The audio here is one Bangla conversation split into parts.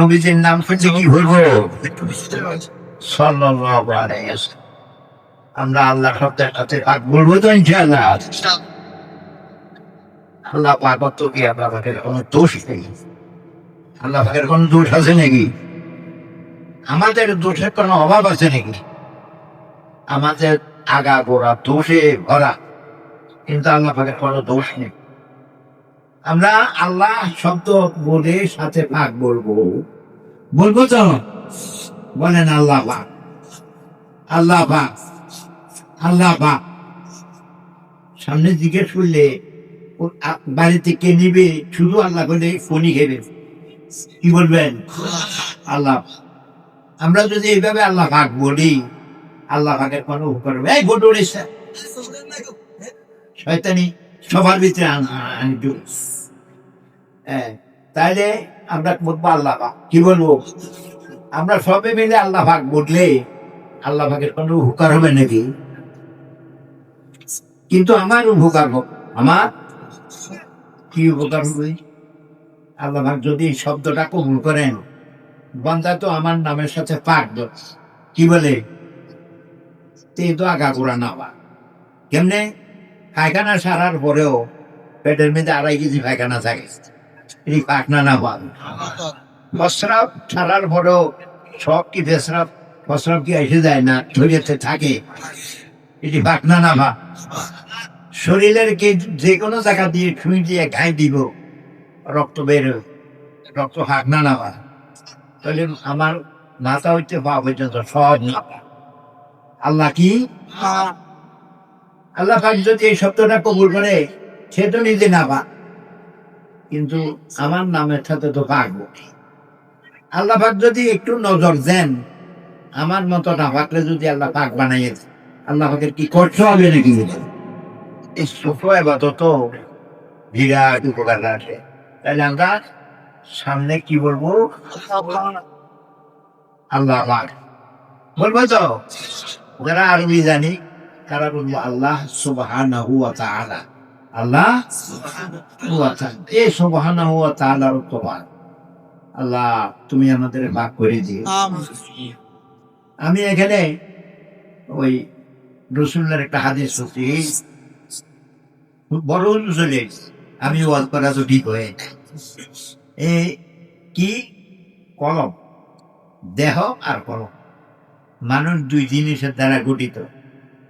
নবীজির নাম শুনতে কি হইব। আমরা আল্লাহ শব্দের সাথে পাক বলব তো ইনশাআল্লাহ। আল্লাহ পাক তো কি আল্লাহ পাকের কোনো দোষ নেই? আল্লাহ পাকের কোনো দোষ আছে নাকি? আমাদের দোষের কোনো অভাব আছে নাকি? আমাদের আগা গোড়া দোষে ভরা। কিন্তু আল্লাহ পাকের কোনো দোষ নেই। আমরা আল্লাহ শব্দ বলে সাথে ভাগ বলব। বলব তো। বলেন আল্লাহ পাক আল্লাহ পাক আল্লাহ পাক সামনে জিজ্ঞেস করলে ও আ- বাড়িতে কে নিবে? শুধু আল্লাহ বলে ফোনই খেবে কি বলবেন? আল্লাহ আমরা যদি এইভাবে আল্লাহ ভাগ বলি আল্লাহ পাকের কোনো উপকার হবে এই ভোট উড়েছে শয়তানি সবার ভিতরে আন- হ্যাঁ তাইলে আমরা বলব আল্লাহ কি বলব? আমরা সবে মিলে আল্লাহ পাক বললে আল্লাহ পাকের কোনো উপকার হবে নাকি? কিন্তু আমার উপকার হোক, আমার কি উপকার হবে? আল্লাহ পাক যদি শব্দটা কবুল করেন, বান্দা তো আমার নামের সাথে পাক কি বলে? তে তো আগা গোড়া নাবা কেমনে? পায়খানা সারার পরেও পেটের মধ্যে আড়াই কেজি পায়খানা থাকে। এই প্রস্রাব পরেও সব কি প্রস্রাব কি এসে যায় না থাকে? এটি শরীরের কি যে কোনো জায়গা দিয়ে ছুঁই দিয়ে ঘাই দিব রক্ত বের রক্ত হাক না না ভা তাহলে আমার মাথা হইতে পা পর্যন্ত সব না আল্লাহ কি? আল্লাহ পাক যদি এই শব্দটা কবুল করে সে তো নিজে না পা কিন্তু আমার নামের সাথে তো পাকবো আল্লাহ পাক যদি একটু নজর দেন আমার মতো না পাকলে যদি আল্লাহ পাক বানাইয়ে দেন, আল্লাহ পাকের কি করতে হবে নাকি এই ছোট এবাদত বিরাট উপকার আছে। তাহলে আমরা সামনে কি বলব? আল্লাহ পাক। বলব তো যারা আরবি জানি তারা বলব আল্লাহ তাআলা। আল্লাহ এই সুবহানাহু ওয়া তাআলার তোমার আল্লাহ তুমি আমাদের ভাগ করে দিও। আমি এখানে ওই রসুল্লার একটা হাদিস হচ্ছি বড় চলে আমি ওয়াজ করা তো ঠিক হয়ে এ কি? কলম। দেহ আর কলম। মানুষ দুই জিনিসের দ্বারা গঠিত।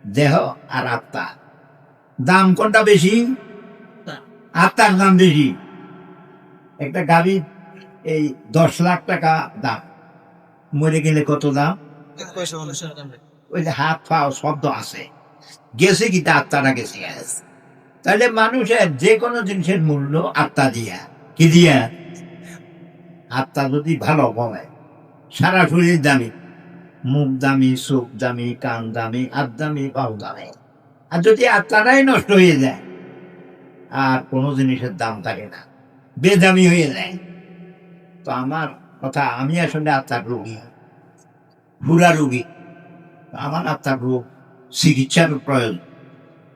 দেহ আর আত্মা। দাম কোনটা বেশি? আত্মার দাম বেশি। একটা গাড়ি এই দশ লাখ টাকা দাম। মরে গেলে কত দাম? ওই যে হাত পা শব্দ আছে। গেছে কি তা আত্মাটা গেছে তাহলে মানুষের যে কোনো জিনিসের মূল্য আত্মা দিয়া। কি দিয়া? আত্মা যদি ভালো বলে সারা শরীর দামি। মুখ দামি চোখ দামি কান দামি হাত দামি পাও দামি। আর যদি আত্মাটাই নষ্ট হয়ে যায়, আর কোনো জিনিসের দাম থাকে না, বেদামি হয়ে যায়। তো আমার কথা, আমি আসলে আত্মার রোগী বুড়া রোগী। আমার আত্মার রোগ চিকিৎসার প্রয়োজন।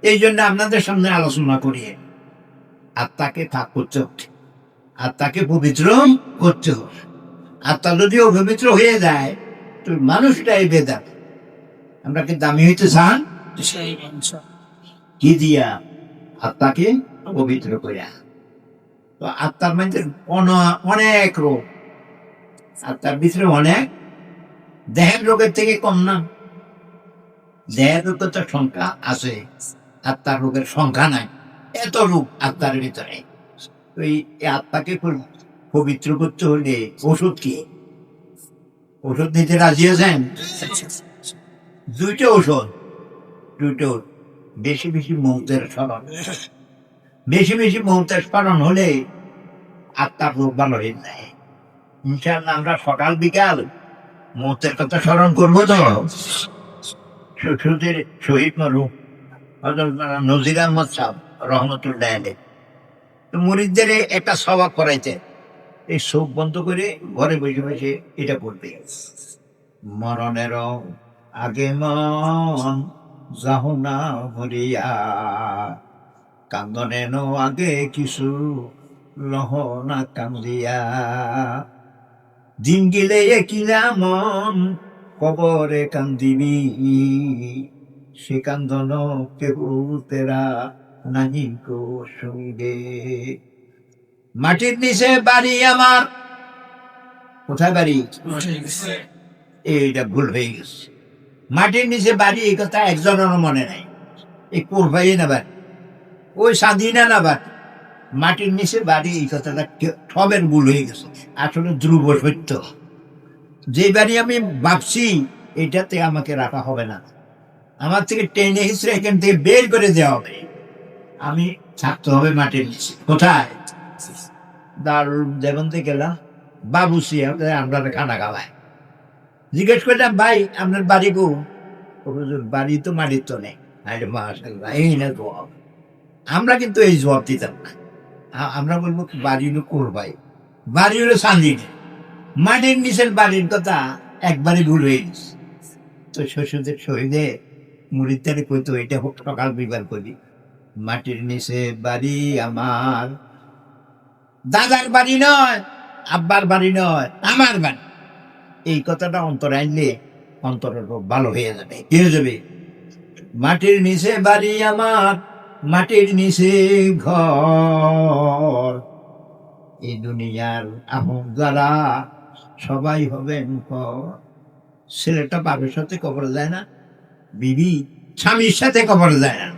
এই জন্য আপনাদের সামনে আলোচনা করি। আত্মাকে থাক করতে হবে, আত্মাকে পবিত্র করতে হবে। আত্মা যদি অপবিত্র হয়ে যায়, তো মানুষটাই বেদা আমরা কি দামি হইতে চান? কি দিয়া আত্মাকে পবিত্র করিয়া? তো আত্মার মধ্যে অনেক রোগ। আত্মার ভিতরে অনেক দেহের রোগের থেকে কম না। দেহের রোগের তো সংখ্যা আছে আত্মার রোগের সংখ্যা নাই। এত রোগ আত্মার ভিতরে। এই আত্মাকে পবিত্র করতে হলে ওষুধ কি? ওষুধ নিতে রাজি আছেন? দুইটা ওষুধ। দুটো বেশি বেশি মৌতের স্মরণ। বেশি বেশি মৌতের স্মরণ হলে আত্মার রোগ ভালো হয়ে যায়। ইনশাল্লাহ আমরা সকাল বিকাল মৌতের কথা স্মরণ করব তো। সুদের শহীদ মরুম নজির আহমদ সাহ রহমতুল্লাহ তো মুরিদদের একটা স্বভাব করাইতে, এই চোখ বন্ধ করে ঘরে বসে বসে এটা করবে মরণের আগে মন যাহ না ভরিয়া কান্দনেন আগে কিছু লহ না কান্দিয়া। দিন গেলে কিনা মন কবরে কান্দিবি সে কান্দন কেউ তেরা নাহি কো সঙ্গে। মাটির নিচে বাড়ি আমার। কোথায় বাড়ি? এইটা ভুল হয়ে গেছে। মাটির নিচে বাড়ি, এই কথা একজনেরও মনে নাই। এই কোরবাই না বাড়ি, ওই স্বাধীনা না বাড়ি। মাটির নিচে বাড়ি, এই কথাটা ঠবের ভুল হয়ে গেছে। আসলে ধ্রুব সত্য। যে বাড়ি আমি ভাবছি, এটাতে আমাকে রাখা হবে না। আমার থেকে টেনে হিসেবে এখান থেকে বের করে দেওয়া হবে। আমি থাকতে হবে মাটির নিচে। কোথায়? দারুল দেবন্তে গেলাম বাবুসি আমরা খানা খাওয়ায় জিজ্ঞেস করলাম ভাই আপনার বাড়ি গো হুজুর, বাড়ি তো মাটির তো নেই। আরে মাশাআল্লাহ, এই না জবাব আমরা কিন্তু এই জবাব দিতাম না। আমরা বলব বাড়ি হলো কোরবাই বাড়ি হলো সান্দিনে মাটির নিচের বাড়ির কথা একবারে ভুল হয়ে গেছে। তো শ্বশুরদের শহীদে মুড়িদারে কইতো এটা হোক সকাল বিবার করি। মাটির নিচে বাড়ি আমার। দাদার বাড়ি নয় আব্বার বাড়ি নয় আমার বাড়ি। এই কথাটা অন্তরে আনলে অন্তরের রোগ ভালো হয়ে যাবে। কি হয়ে যাবে? মাটির নিচে বাড়ি আমার, মাটির নিচে ঘর। এই দুনিয়ার আহম যারা, সবাই হবেন ছেলেটা বাপের সাথে কবর যায় না, বিবি স্বামীর সাথে কবর যায় না।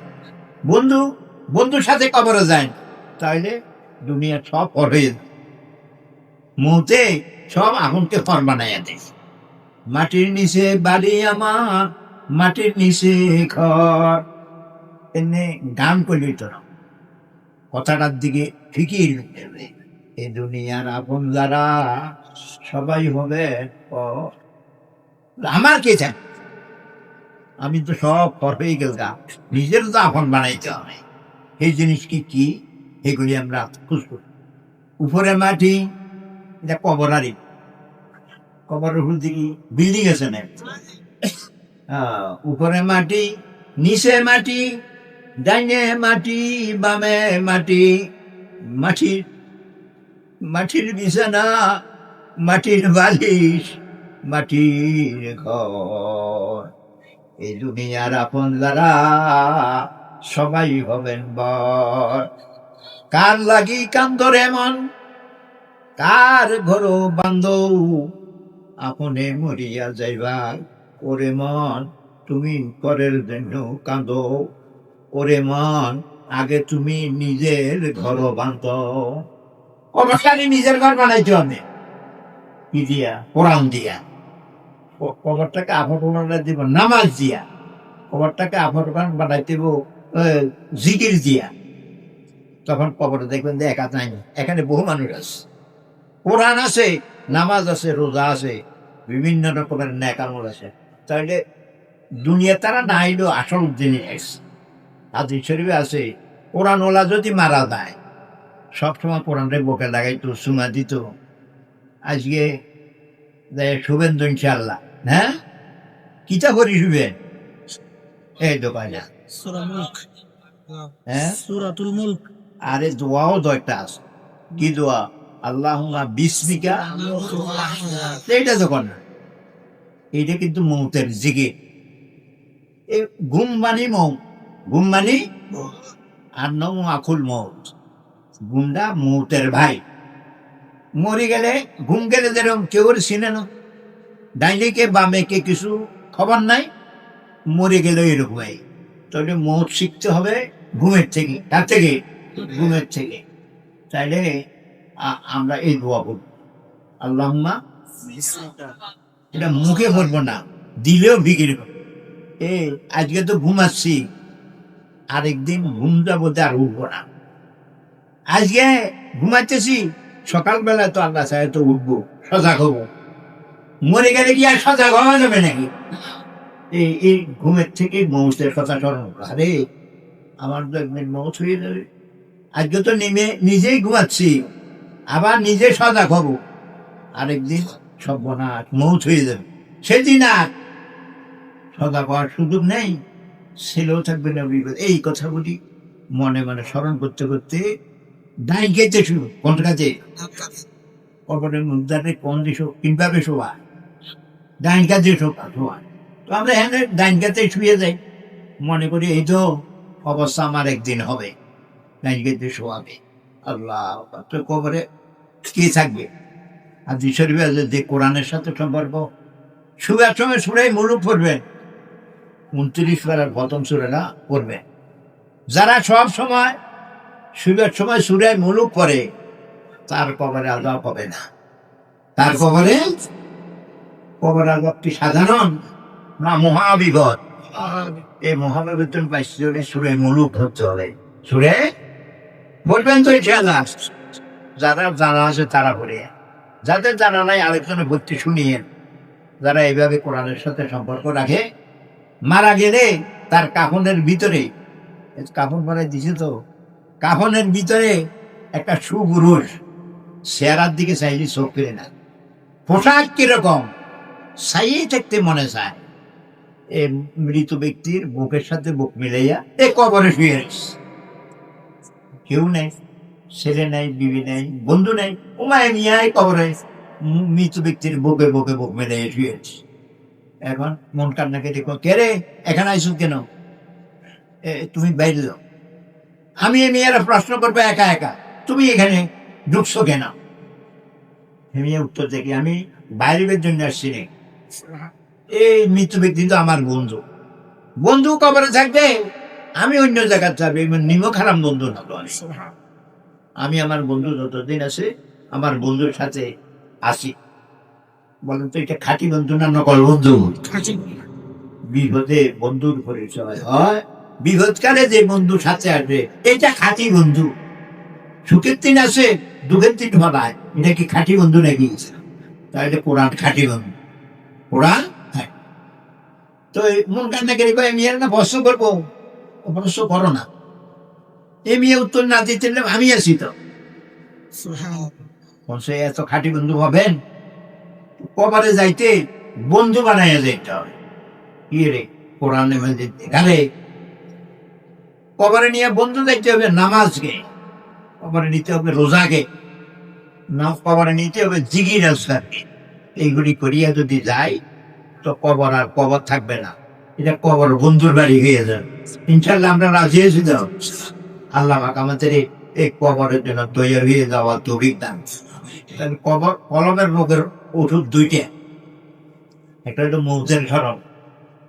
বন্ধু, বন্ধুর সাথে কবর যায় না। তাইলে দুনিয়া সব হয়ে যায়। মুহূর্তে সব আগুনকে ফর বানাইয়া দেয়। মাটির নিচে বাড়ি আমার, মাটির নিচে ঘর। এনে গান করলি তো। কথাটার দিকে ফিকির এই দুনিয়ার আপন যারা সবাই হবে। আমার কে চান আমি তো সব পর হয়ে গেল গা নিজের তো আপন বানাইতে হবে। এই জিনিস কি কি? এগুলি আমরা খুঁজব। উপরে মাটি এটা কবরারি কবরের উপর দিকে বিল্ডিং আছে না? উপরে মাটি, নিচে মাটি, ডাইনে মাটি, বামে মাটি, মাটির মাটির বিছানা, মাটির বালিশ, মাটির ঘর। এই দুনিয়ার আপন যারা, সবাই হবেন বর। কার লাগি কান্দরে মন কার ঘর বান্ধব আপনে মরিয়া যাইবা, ওরে মন তুমি পরের জন্য কাঁদো। ওরে মন, আগে তুমি নিজের ঘর বাঁধ। অবস্থানে নিজের ঘর বানাইছো আমি কি দিয়া? কোরআন দিয়া। কবরটাকে আফরমানা দিব, নামাজ দিয়া। কবরটাকে বানাইতে দিব জিকির দিয়া। তখন কবর দেখবেন যে একা নাই। এখানে বহু মানুষ আছে। কোরআন আছে নামাজ আছে রোজা আছে বিভিন্ন রকমের ন্যাকামল আছে। তাহলে দুনিয়া তারা না এলেও আসল জিনিস। হাদিস শরীফে আছে কোরআন ওলা যদি মারা যায় সবসময় কোরআনরে বুকে লাগাইতো সুমা দিত। আজকে দেয় শুভেন্দু ইনশাল্লাহ হ্যাঁ? কিতা করি শুভেন? এই দোকানে মুলক। হ্যাঁ? সূরাতুল মুলক। আরে দোয়াও দয়টা আছে। কি দোয়া? আল্লাহ বিস্মিকা। এইটা যখন না এইটা কিন্তু মৌতের জিগে এই ঘুম মানি মৌ ঘুম মানি আর নৌ আকুল মৌত। গুন্ডা মৌতের ভাই। মরে গেলে ঘুম গেলে যেরকম কেউ চিনে না। ডাইনে কে বামে কে কিছু খবর নাই। মরে গেলে এরকম তাহলে মৌত শিখতে হবে ঘুমের থেকে, তার থেকে, ঘুমের থেকে। তাইলে আমরা এই দোয়া করব। আল্লাহম্মা, এটা মুখে বলব না, দিলেও বিক্রি এ, আজকে তো ঘুমাচ্ছি আরেকদিন ঘুম যাব আর উঠবো না। আজকে ঘুমাচ্ছেছি সকালবেলা তো আল্লাহ চাহে তো উঠবো, সজাগ হব। মরে গেলে কি আর সজাগ হওয়া যাবে নাকি? এই এই ঘুমের থেকে মৌসের কথা স্মরণ আরে, আমার তো একদিন মৌত হয়ে যাবে। আজকে তো নেমে নিজেই ঘুমাচ্ছি। আবার নিজে সজাগ হব। আরেকদিন সব বনাট মৌত হয়ে যাবে। সেদিন আর সজাগ হওয়ার সুযোগ নেই। ছেলেও থাকবে না এই কথাগুলি মনে মনে স্মরণ করতে করতে ডাইন খেতে শুরু। কোন কাজে? কবরের মুদ্রাতে কোন দিশো? কীভাবে শোয়া ডাইন কাজে শোয়া তো আমরা এখানে ডাইন কাজে শুয়ে যাই। মনে করি এই তো অবস্থা আমার একদিন হবে। ডাইন কাজে শোয়াবে আল্লাহ তো কবরে কি থাকবে? আর শরীফে আছে যে কোরআনের সাথে সম্পর্ক। শুয়ার সময় সুরাই মুলুক পড়বেন উনত্রিশ বেলার প্রথম সুরেরা পড়বেন যারা সব সময় শুয়ার সময় সুরাই মুলুক করে তার কবরে আজাব হবে না। তার কবরে কবর আজাব সাধারণ না মহাবিপদ? এই মহাবিপদ পাইছে সুরে মুলুক হতে হবে। সুরে বলবেন তো ইনশাআল্লাহ যারা জানা আছে তারা পড়ে যাদের জানা নাই, আরেকজনে ভর্তি শুনিয়ে যারা এইভাবে কোরআনের সাথে সম্পর্ক রাখে, মারা গেলে তার কাফনের ভিতরে কাফন বানাই দিছে তো, কাফনের ভিতরে একটা সুপুরুষ চেহারার দিকে চাইলে চোখ ফিরে না। পোশাক কীরকম? সাইয়ে থাকতে মনে চায়। এ মৃত ব্যক্তির বুকের সাথে বুক মিলাইয়া এ কবরে শুয়ে। কেউ নেই ছেলে নাই বিবি নাই বন্ধু নাই উমায় মিয়াই কবরে মৃত ব্যক্তির বুকে বুকে বুক মিলাইয়া শুয়ে আছে এখন মন কান্না কেটে কয়, কে রে? এখানে আইসো কেন? এ, তুমি বাইরে যাও। আমি এই মেয়েরা প্রশ্ন করব একা একা। তুমি এখানে ঢুকছো কেন? মেয়ে উত্তর দেখি আমি বাইরের জন্য আসছি রে। এই মৃত ব্যক্তি তো আমার বন্ধু। বন্ধু কবরে থাকবে। আমি অন্য জায়গায় যাবে নিমক খারাপ বন্ধু না আমি। আমি আমার বন্ধু যতদিন আছে আমার বন্ধুর সাথে আসি বলেন তো এটা খাঁটি বন্ধু না নকল বন্ধু? বিপদে বন্ধুর পরিচয় হয়। বিপদকালে যে বন্ধু সাথে আসবে এটা খাঁটি বন্ধু। সুখের দিন আছে দুঃখের দিন হলায় এটা কি খাঁটি বন্ধু নাকি? তাহলে কোরআন খাঁটি বন্ধু। কোরআন হ্যাঁ। তো এই মন কান্না করে কয় আমি না প্রশ্ন করব প্রশ্ন করো না। এ উত্তর না দিতে আমি আছি তো। এত খাঁটি বন্ধু হবেন? কবারে যাইতে বন্ধু বানাইয়া যাইতে হবে কি রে কোরআনে এখানে? কবরে নিয়ে বন্ধু যাইতে হবে নামাজকে কবরে নিতে হবে রোজাকে না কবরে নিতে হবে জিগির আজকারকে এইগুলি করিয়া যদি যাই তো কবর আর কবর থাকবে না। এটা কবর, বন্ধুর বাড়ি হয়ে যাবে ইনশাল্লাহ আমরা রাজি আছি তো। আল্লাহ আমাদের এই- কবরের জন্য তৈরি হয়ে যাওয়া তৌফিক দান। কবর, কলমের রোগের ওষুধ দুইটা। একটা হলো মৌজের সরল।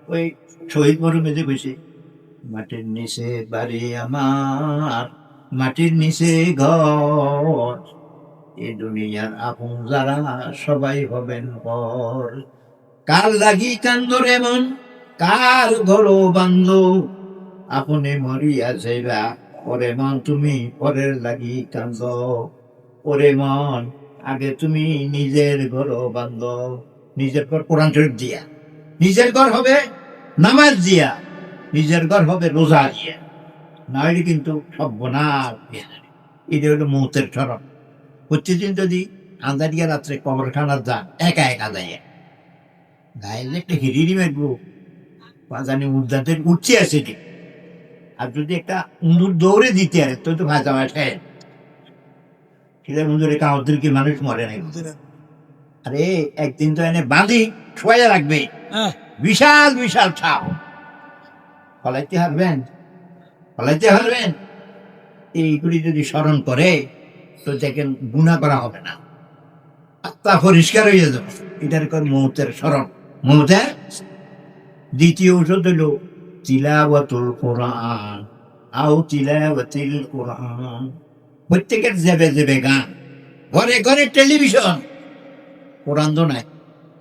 ওই শহীদ মরুমেজে বসে, মাটির নিচে বাড়ি আমার, মাটির নিচে ঘর। এ দুনিয়ার আপন যারা সবাই হবেন পর। কার লাগি কান্দর এমন কার ঘর বান্ধ? আপনি মরিয়া যাইবা ওরে মন তুমি পরের লাগি কান্দ। ওরে মন, আগে তুমি নিজের ঘর বান্ধ। নিজের ঘর কোরআন শরীফ দিয়া। নিজের ঘর হবে নামাজ দিয়া। নিজের ঘর হবে রোজা দিয়া। না হলে কিন্তু সর্বনাশ এটা হলো মৌতের স্মরণ। প্রতিদিন যদি আন্দারিয়া রাত্রে কবরখানার যান, একা একা যায় গায়ের একটা হিরিরি জানি উদ্যাতের উঠছে আছে ঠিক আর যদি একটা উন্দুর দৌড়ে দিতে আরে তো তো ভাজা সেটা উন্দুরে কাউদের কি মানুষ মরে নাই আরে একদিন তো এনে বাঁধি ছোয়া রাখবে বিশাল বিশাল ছাপ। ফলাইতে হারবেন? ফলাইতে হারবেন? এইগুলি যদি স্মরণ করে তো দেখেন গুণা করা হবে না। আত্মা পরিষ্কার হয়ে যাবে। এটার কর মৌতের স্মরণ? মৌতের দ্বিতীয় ঔষধ হইল তিলাওয়াতুল কোরআন। আও তিলাওয়াতিল কোরআন। প্রত্যেকের জেবে জেবে গান। ঘরে ঘরে টেলিভিশন। কোরআন তো নাই।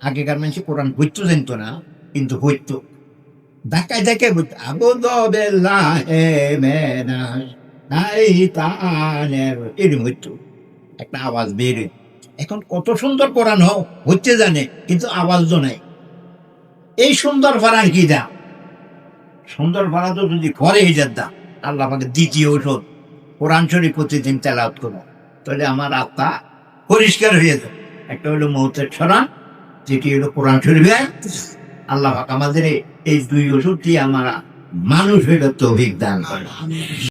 আগেকার মানুষ কোরআন হইতো জানতো না, কিন্তু হইতো। ধাক্কায় ধাক্কায় হইতো। আবু দবেল্লাহ হে মেনাস নাই তানের এরকম হইতো। একটা আওয়াজ বের এখন কত সুন্দর কোরআন হচ্ছে জানে, কিন্তু আওয়াজ তো নাই। এই সুন্দর ফারার কি দাম? সুন্দর ফারা তো যদি ঘরে হিজার দাম, আল্লাহ আমাকে দ্বিতীয় ওষুধ কোরআন শরীফ প্রতিদিন তেলাওয়াত করো তাহলে আমার আত্মা পরিষ্কার হয়ে যাবে। একটা হলো মৌতের ছড়া যেটি হলো কোরআন শরীফে আল্লাহ পাক আমাদের এই দুই ওষুধটি আমার মানুষ হইলে তৌফিক দান করে